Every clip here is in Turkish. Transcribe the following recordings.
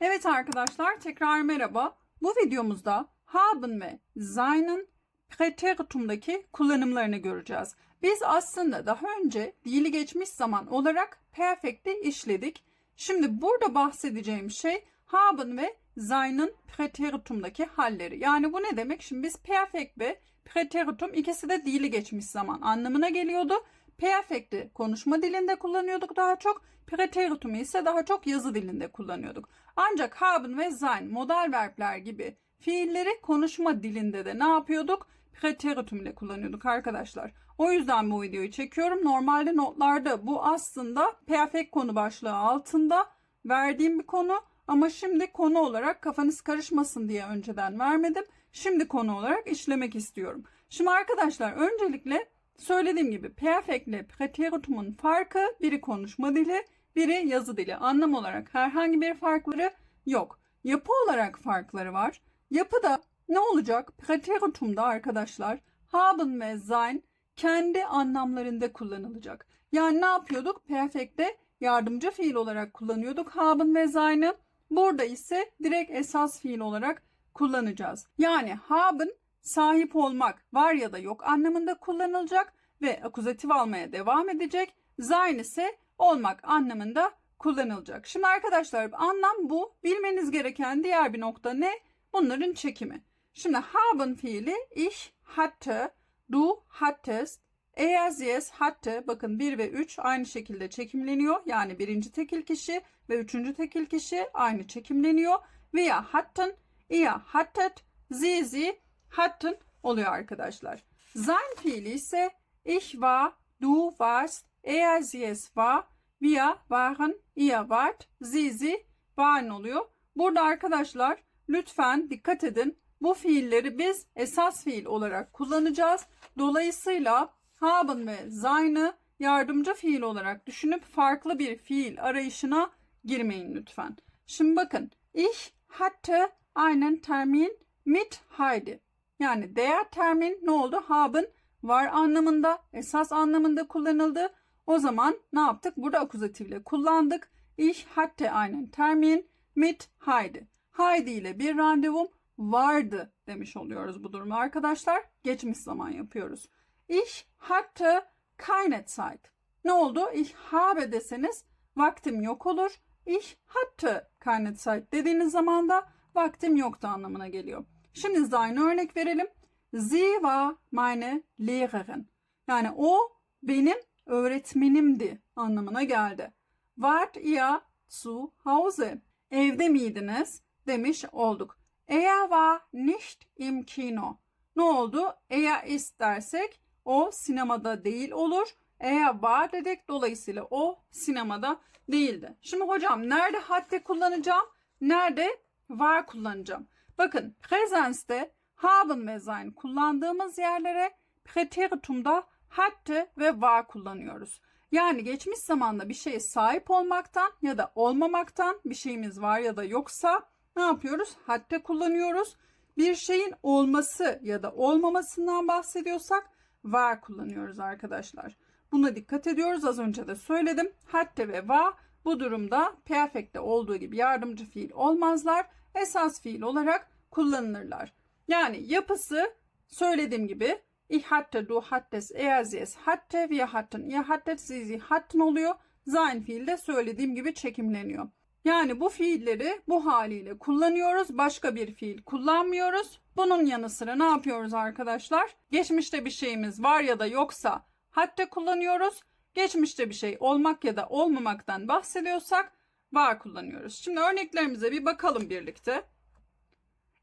Evet arkadaşlar tekrar merhaba. Bu videomuzda haben ve sein'in preteritumdaki kullanımlarını göreceğiz. Biz aslında daha önce dili geçmiş zaman olarak perfect'i işledik. Şimdi burada bahsedeceğim şey haben ve sein'in preteritumdaki halleri. Yani bu ne demek? Şimdi biz perfect ve preteritum ikisi de dili geçmiş zaman anlamına geliyordu. Perfect'i konuşma dilinde kullanıyorduk daha çok. Preteritumu ise daha çok yazı dilinde kullanıyorduk. Ancak haben ve sein modal verbler gibi fiilleri konuşma dilinde de ne yapıyorduk? Preteritum ile kullanıyorduk arkadaşlar. O yüzden bu videoyu çekiyorum. Normalde notlarda bu aslında perfect konu başlığı altında verdiğim bir konu. Ama şimdi konu olarak kafanız karışmasın diye önceden vermedim. Şimdi konu olarak işlemek istiyorum. Şimdi arkadaşlar öncelikle söylediğim gibi perfect ile preteritumun farkı biri konuşma dili, biri yazı dili. Anlam olarak herhangi bir farkları yok. Yapı olarak farkları var. Yapıda ne olacak? Preteritumda arkadaşlar haben ve sein kendi anlamlarında kullanılacak. Yani ne yapıyorduk? Perfect'te yardımcı fiil olarak kullanıyorduk haben ve sein'i. Burada ise direkt esas fiil olarak kullanacağız. Yani haben sahip olmak var ya da yok anlamında kullanılacak ve akuzatif almaya devam edecek. Sein ise olmak anlamında kullanılacak. Şimdi arkadaşlar anlam bu. Bilmeniz gereken diğer bir nokta ne? Bunların çekimi. Şimdi haben fiili ich hatte, du hattest, eğer sie hatte bakın 1 ve 3 aynı şekilde çekimleniyor. Yani birinci tekil kişi ve üçüncü tekil kişi aynı çekimleniyor. Veya hatten, ihr hattet, sie sie hatten oluyor arkadaşlar. Sein fiili ise ich war, du warst, er sie es war, wir waren, ihr wart, sie sie waren oluyor. Burada arkadaşlar lütfen dikkat edin. Bu fiilleri biz esas fiil olarak kullanacağız. Dolayısıyla haben ve sein'ı yardımcı fiil olarak düşünüp farklı bir fiil arayışına girmeyin lütfen. Şimdi bakın. Ich hatte einen Termin mit Heidi. Yani der termin ne oldu? Haben var anlamında, esas anlamında kullanıldı. O zaman ne yaptık? Burada akuzatifle kullandık. Ich hatte einen Termin mit Heidi. Heidi ile bir randevum vardı demiş oluyoruz bu durumu arkadaşlar. Geçmiş zaman yapıyoruz. Ich hatte keine Zeit. Ne oldu? Ich habe deseniz vaktim yok olur. Ich hatte keine Zeit dediğiniz zaman da vaktim yoktu anlamına geliyor. Şimdi Zayn'a örnek verelim. Sie war meine Lehrerin. Yani o benim öğretmenimdi anlamına geldi. Wart ihr zu Hause? Evde miydiniz? demiş olduk. Er war nicht im Kino. Ne oldu? Er ist dersek o sinemada değil olur. Eğer var dedik dolayısıyla o sinemada değildi. Şimdi hocam nerede hatte kullanacağım? Nerede var kullanacağım? Bakın presenste haben ve sein kullandığımız yerlere preteritumda hatte ve var kullanıyoruz. Yani geçmiş zamanda bir şeye sahip olmaktan ya da olmamaktan bir şeyimiz var ya da yoksa ne yapıyoruz? Hatte kullanıyoruz. Bir şeyin olması ya da olmamasından bahsediyorsak var kullanıyoruz arkadaşlar. Buna dikkat ediyoruz. Az önce de söyledim. Hatte ve va bu durumda perfect'te olduğu gibi yardımcı fiil olmazlar. Esas fiil olarak kullanılırlar. Yani yapısı söylediğim gibi ich hatte, du hattest, er sie es hatte, wir hatten, ihr hattet, sie hatten oluyor. Sein fiil de söylediğim gibi çekimleniyor. Yani bu fiilleri bu haliyle kullanıyoruz. Başka bir fiil kullanmıyoruz. Bunun yanı sıra ne yapıyoruz arkadaşlar? Geçmişte bir şeyimiz var ya da yoksa hatta kullanıyoruz. Geçmişte bir şey olmak ya da olmamaktan bahsediyorsak var kullanıyoruz. Şimdi örneklerimize bir bakalım birlikte.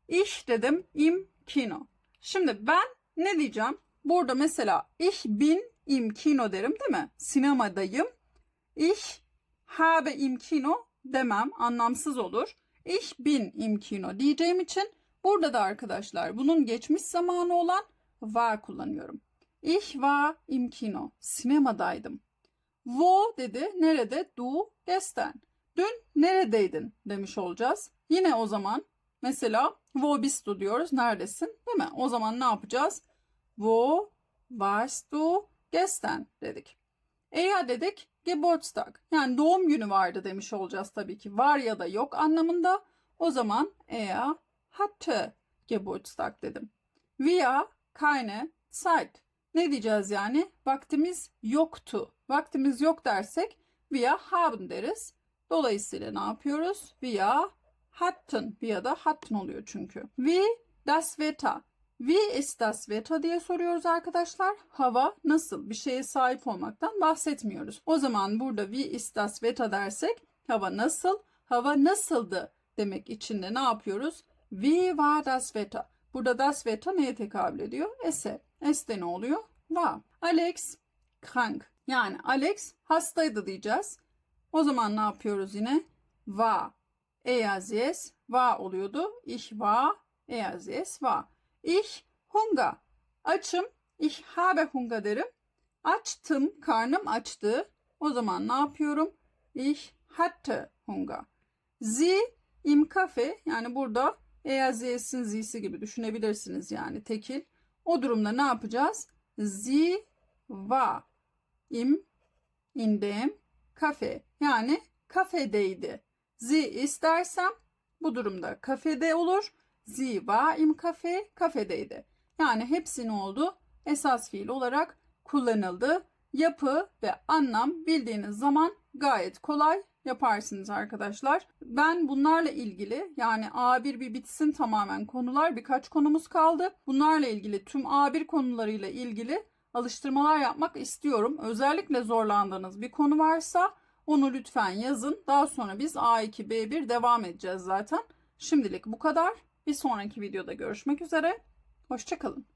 Ich dedim im Kino. Şimdi ben ne diyeceğim? Burada mesela ich bin im Kino derim değil mi? Sinemadayım. Ich habe im Kino demem anlamsız olur. Ich bin im Kino diyeceğim için burada da arkadaşlar bunun geçmiş zamanı olan var kullanıyorum. Ich war im Kino. Sinemadaydım. Wo dedi. Nerede? Du gestern. Dün neredeydin demiş olacağız. Yine o zaman mesela wo bist du diyoruz. Neredesin? Değil mi? O zaman ne yapacağız? Wo warst du gestern dedik. Eğer dedik Geburtstag. Yani doğum günü vardı demiş olacağız tabii ki. Var ya da yok anlamında. O zaman er hatte Geburtstag dedim. Wir keine Zeit. Ne diyeceğiz yani? Vaktimiz yoktu. Vaktimiz yok dersek wir haben deriz. Dolayısıyla ne yapıyoruz? Wir hatten. Wir da hatten oluyor çünkü. Wie das Wetter. Wie ist das Wetter diye soruyoruz arkadaşlar. Hava nasıl? Bir şeye sahip olmaktan bahsetmiyoruz. O zaman burada wie ist das Wetter dersek hava nasıl? Hava nasıldı demek için de ne yapıyoruz? Wie war das Wetter? Burada das Wetter neye tekabül ediyor? Ese. Es'te ne oluyor? War. Alex krank. Yani Alex hastaydı diyeceğiz. O zaman ne yapıyoruz yine? War. Eğer yes war oluyordu. Ich war. Eğer yes war. Ich Hunger. Açım. Ich habe Hunger derim. Açtım. Karnım açtı. O zaman ne yapıyorum? Ich hatte Hunger. Sie im Kafe. Yani burada eğer z'sin z'si gibi düşünebilirsiniz yani tekil. O durumda ne yapacağız? Sie war im in dem kafe. Yani kafedeydi. Sie istersem bu durumda kafede olur. Sie war im kafe, kafedeydi. Yani hepsi ne oldu? Esas fiil olarak kullanıldı. Yapı ve anlam bildiğiniz zaman gayet kolay yaparsınız arkadaşlar. Ben bunlarla ilgili yani A1 bir bitsin tamamen konular birkaç konumuz kaldı. Bunlarla ilgili tüm A1 konularıyla ilgili alıştırmalar yapmak istiyorum. Özellikle zorlandığınız bir konu varsa onu lütfen yazın. Daha sonra biz A2, B1 devam edeceğiz zaten. Şimdilik bu kadar. Bir sonraki videoda görüşmek üzere. Hoşçakalın.